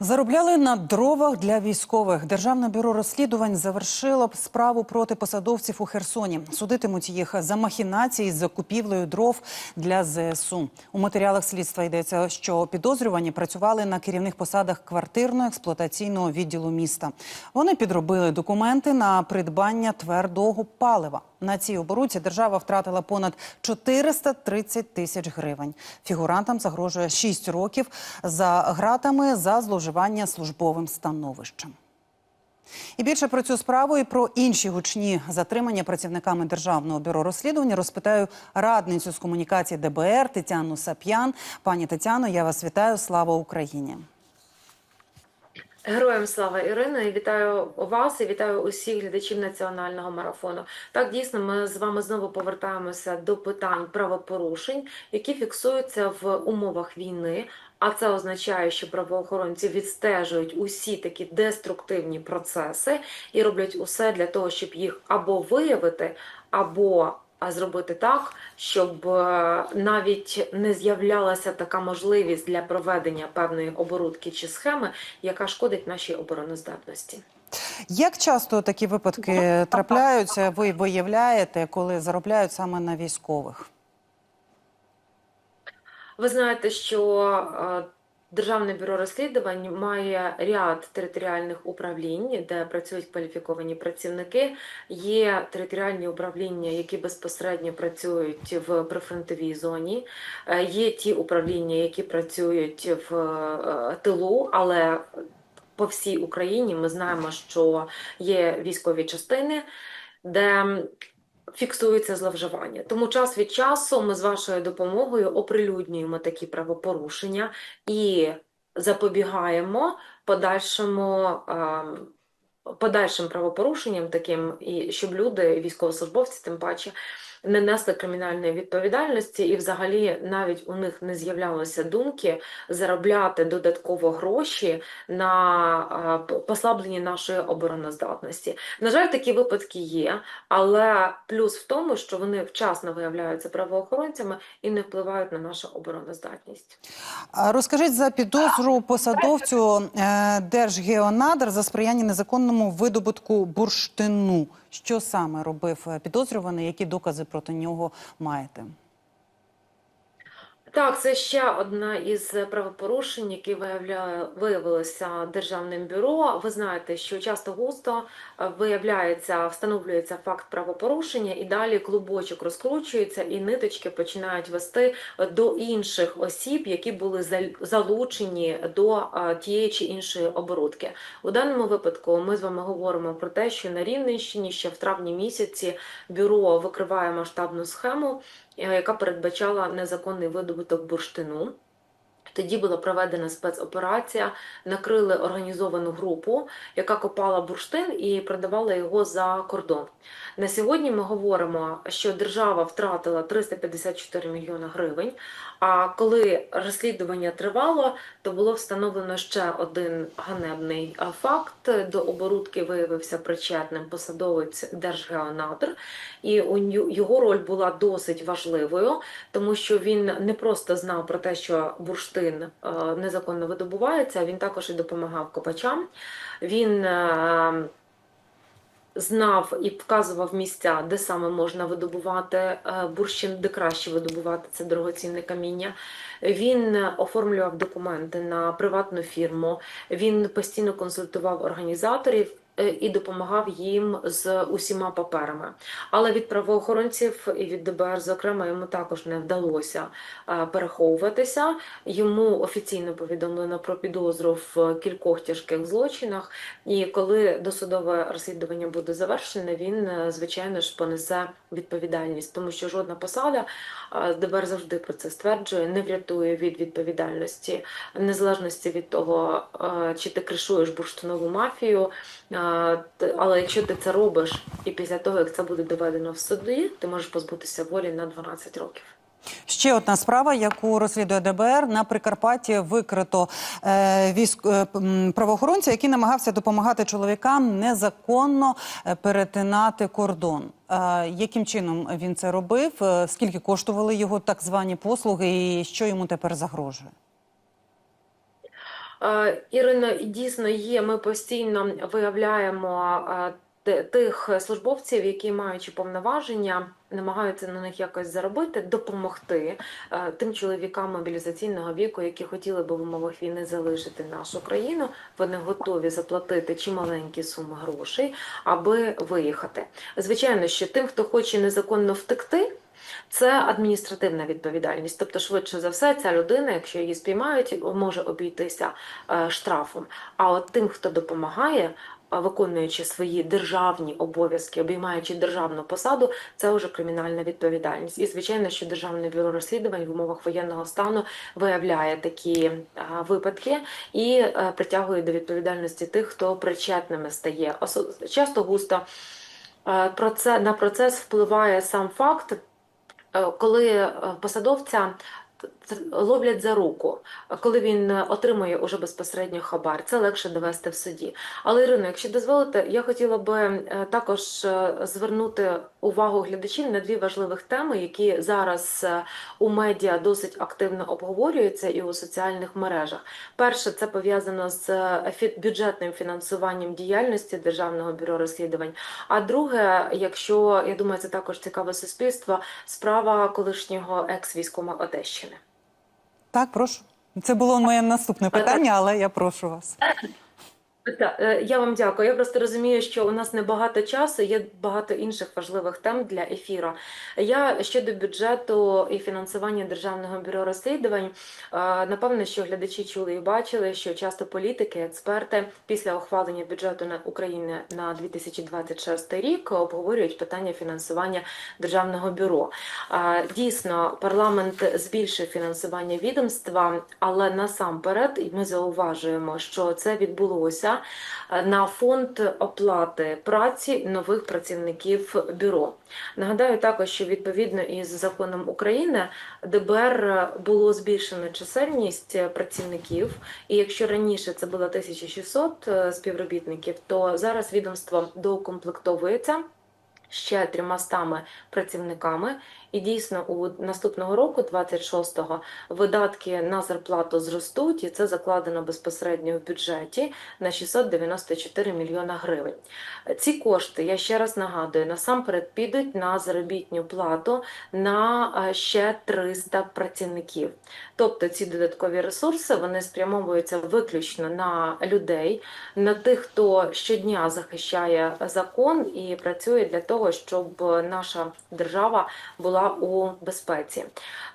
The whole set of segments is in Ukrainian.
Заробляли на дровах для військових. Державне бюро розслідувань завершило б справу проти посадовців у Херсоні. Судитимуть їх за махінації з закупівлею дров для ЗСУ. У матеріалах слідства йдеться, що підозрювані працювали на керівних посадах квартирно-експлуатаційного відділу міста. Вони підробили документи на придбання твердого палива. На цій оборудці держава втратила понад 430 тисяч гривень. Фігурантам загрожує 6 років за гратами за зловживання службовим становищем. І більше про цю справу і про інші гучні затримання працівниками державного бюро розслідування розпитаю радницю з комунікації ДБР Тетяну Сап'ян. Пані Тетяно, я вас вітаю. Слава Україні! Героям слава Ірина, і вітаю вас і вітаю усіх глядачів національного марафону. Так дійсно, ми з вами знову повертаємося до питань правопорушень, які фіксуються в умовах війни. А це означає, що правоохоронці відстежують усі такі деструктивні процеси і роблять усе для того, щоб їх або виявити, або зробити так, щоб е, навіть не з'являлася така можливість для проведення певної оборудки чи схеми, яка шкодить нашій обороноздатності. Як часто такі випадки трапляються? Ви виявляєте, коли заробляють саме на військових? Ви знаєте, що е, Державне бюро розслідувань має ряд територіальних управлінь, де працюють кваліфіковані працівники. Є територіальні управління, які безпосередньо працюють в прифронтовій зоні. Е, Є ті управління, які працюють в е, тилу, але по всій Україні ми знаємо, що є військові частини, де фіксується зловживання. Тому час від часу ми з вашою допомогою оприлюднюємо такі правопорушення і запобігаємо подальшому. Подальшим правопорушенням, таким і щоб люди, військовослужбовці, тим паче, не несли кримінальної відповідальності, і взагалі навіть у них не з'являлося думки заробляти додатково гроші на послаблення нашої обороноздатності. На жаль, такі випадки є, але плюс в тому, що вони вчасно виявляються правоохоронцями і не впливають на нашу обороноздатність. Розкажіть за підозру посадовцю е, Держгеонадр за сприяння незаконному видобутку бурштину. Що саме робив е, підозрюваний? Які докази проти нього маєте? Так, це ще одна із правопорушень, які виявля... виявилося державним бюро. Ви знаєте, що часто густо е, виявляється, встановлюється факт правопорушення, і далі клубочок розкручується, і ниточки починають вести до інших осіб, які були залучені до е, тієї чи іншої оборудки. У даному випадку ми з вами говоримо про те, що на Рівненщині ще в травні місяці бюро викриває масштабну схему яка передбачала незаконний видобуток бурштину. Тоді була проведена спецоперація, накрили організовану групу, яка копала бурштин і продавала його за кордон. На сьогодні ми говоримо, що держава втратила 354 мільйони гривень. А коли розслідування тривало, то було встановлено ще один ганебний факт. До оборудки виявився причетним посадовець Держгеонадр, і його роль була досить важливою, тому що він не просто знав про те, що бурштин е, незаконно видобувається, він також і допомагав копачам. Він е, знав і вказував місця, де саме можна видобувати е, бурщин, де краще видобувати це дорогоцінне каміння. Він оформлював документи на приватну фірму, він постійно консультував організаторів. Е, І допомагав їм з усіма паперами. Але від правоохоронців і від ДБР, зокрема, йому також не вдалося е, переховуватися. Йому офіційно повідомлено про підозру в кількох тяжких злочинах. І коли досудове розслідування буде завершене, він, е, звичайно ж, понесе відповідальність, тому що жодна посада, ДБР завжди про це стверджує, не врятує від відповідальності, незалежності від того, чи ти кришуєш бурштинову мафію. Е, Але якщо ти це робиш, і після того, як це буде доведено в суді, ти можеш позбутися волі на 12 років. Ще одна справа, яку розслідує ДБР на Прикарпатті, викрито е, військ е, правоохоронця, який намагався допомагати чоловікам незаконно е, перетинати кордон. Е, яким чином він це робив? Е, Скільки коштували його так звані послуги, і що йому тепер загрожує? Е, Ірино, дійсно є. Ми постійно виявляємо е, тих службовців, які маючи повноваження, намагаються на них якось заробити, допомогти е, тим чоловікам мобілізаційного віку, які хотіли би в умовах війни залишити нашу країну. Вони готові заплатити чималенькі суми грошей, аби виїхати. Звичайно, що тим, хто хоче незаконно втекти. Це адміністративна відповідальність, тобто, швидше за все, ця людина, якщо її спіймають, може обійтися е, штрафом. А от тим, хто допомагає, виконуючи свої державні обов'язки, обіймаючи державну посаду, це вже кримінальна відповідальність. І звичайно, що державне бюро розслідувань в умовах воєнного стану виявляє такі випадки і е, притягує до відповідальності тих, хто причетними стає. Часто густо е, на процес впливає сам факт, е, коли посадовця ловлять за руку, коли він е, отримує уже безпосередньо хабар, це легше довести в суді. Але Ірино, якщо дозволите, я хотіла би е, також е, звернути увагу глядачів на дві важливих теми, які зараз у медіа досить активно обговорюються і у соціальних мережах. Перше, це пов'язано з бюджетним фінансуванням діяльності Державного бюро розслідувань. А друге, якщо я думаю, це також цікаве суспільство, справа колишнього екс-військома Одещини. Так, прошу. Це було моє наступне питання, але я прошу вас. Так, е, я вам дякую. Я просто розумію, що у нас небагато часу, є багато інших важливих тем для ефіру. Я щодо бюджету і фінансування Державного бюро розслідувань, е, напевно, що глядачі чули і бачили, що часто політики, експерти після ухвалення бюджету на України на 2026 рік обговорюють питання фінансування Державного бюро. Е, Дійсно, парламент збільшив фінансування відомства, але насамперед ми зауважуємо, що це відбулося е, на фонд оплати праці нових працівників бюро. Нагадаю також, що відповідно із законом України ДБР було збільшено чисельність працівників, і якщо раніше це було 1600 е, співробітників, то зараз відомство доукомплектовується ще трьомастами працівниками. І дійсно у наступного року, 26-го, видатки на зарплату зростуть, і це закладено безпосередньо в бюджеті на 694 мільйона гривень. Ці кошти, я ще раз нагадую, насамперед підуть на заробітну плату на е, ще 300 працівників. Тобто ці додаткові ресурси вони спрямовуються виключно на людей, на тих, хто щодня захищає закон і працює для того, щоб наша держава була у безпеці.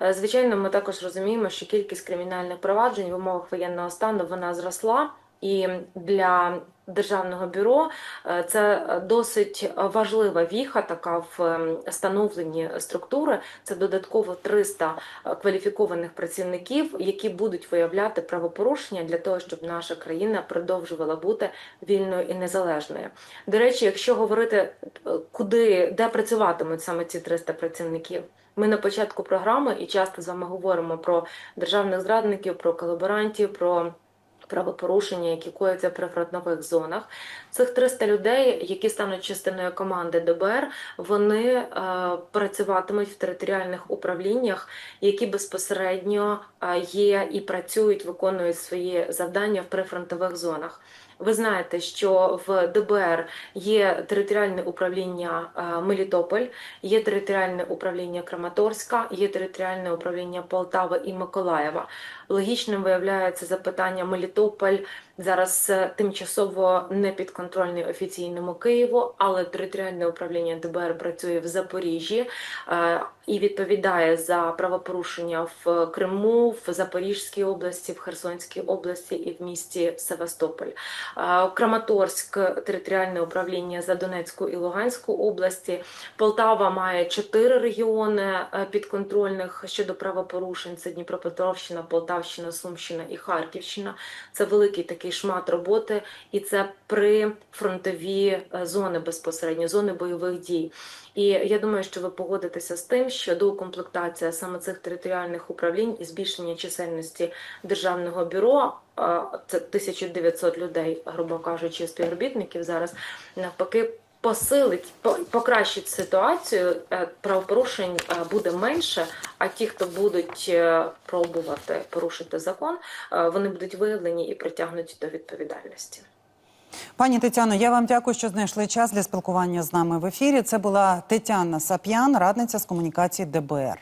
Е, Звичайно, ми також розуміємо, що кількість кримінальних проваджень в умовах воєнного стану вона зросла. І для державного бюро е, це досить важлива віха, така в ем, становленні структури. Це додатково 300 кваліфікованих працівників, які будуть виявляти правопорушення для того, щоб наша країна продовжувала бути вільною і незалежною. До речі, якщо говорити, е, куди де працюватимуть саме ці 300 працівників. Ми на початку програми і часто з вами говоримо про державних зрадників, про колаборантів, про правопорушення, які кояться в прифронтових зонах. Цих 300 людей, які стануть частиною команди ДБР, вони е, працюватимуть в територіальних управліннях, які безпосередньо е, є і працюють, виконують свої завдання в прифронтових зонах. Ви знаєте, що в ДБР є територіальне управління е, Мелітополь, є територіальне управління Краматорська, є територіальне управління Полтави і Миколаєва. Логічним виявляється запитання Мелітополь зараз е, тимчасово не підконтрольний офіційному Києву, але територіальне управління ДБР працює в Запоріжжі е, і відповідає за правопорушення в Криму, в Запорізькій області, в Херсонській області і в місті Севастополь. Е, Краматорськ територіальне управління за Донецьку і Луганську області. Полтава має чотири регіони підконтрольних щодо правопорушень: це Дніпропетровщина, Полтавщина, Сумщина і Харківщина. Це великий такий шмат роботи, і це при фронтові зони безпосередньо, зони бойових дій. І я думаю, що ви погодитеся з тим, що доукомплектація саме цих територіальних управлінь і збільшення чисельності державного бюро. а Це 1900 людей, грубо кажучи, співробітників зараз навпаки посилить, по- покращить ситуацію, е, правопорушень е, буде менше, а ті, хто будуть е, пробувати порушити закон, вони будуть виявлені і притягнуті до відповідальності. Пані Тетяно, я вам дякую, що знайшли час для спілкування з нами в ефірі. Це була Тетяна Сап'ян, радниця з комунікації ДБР.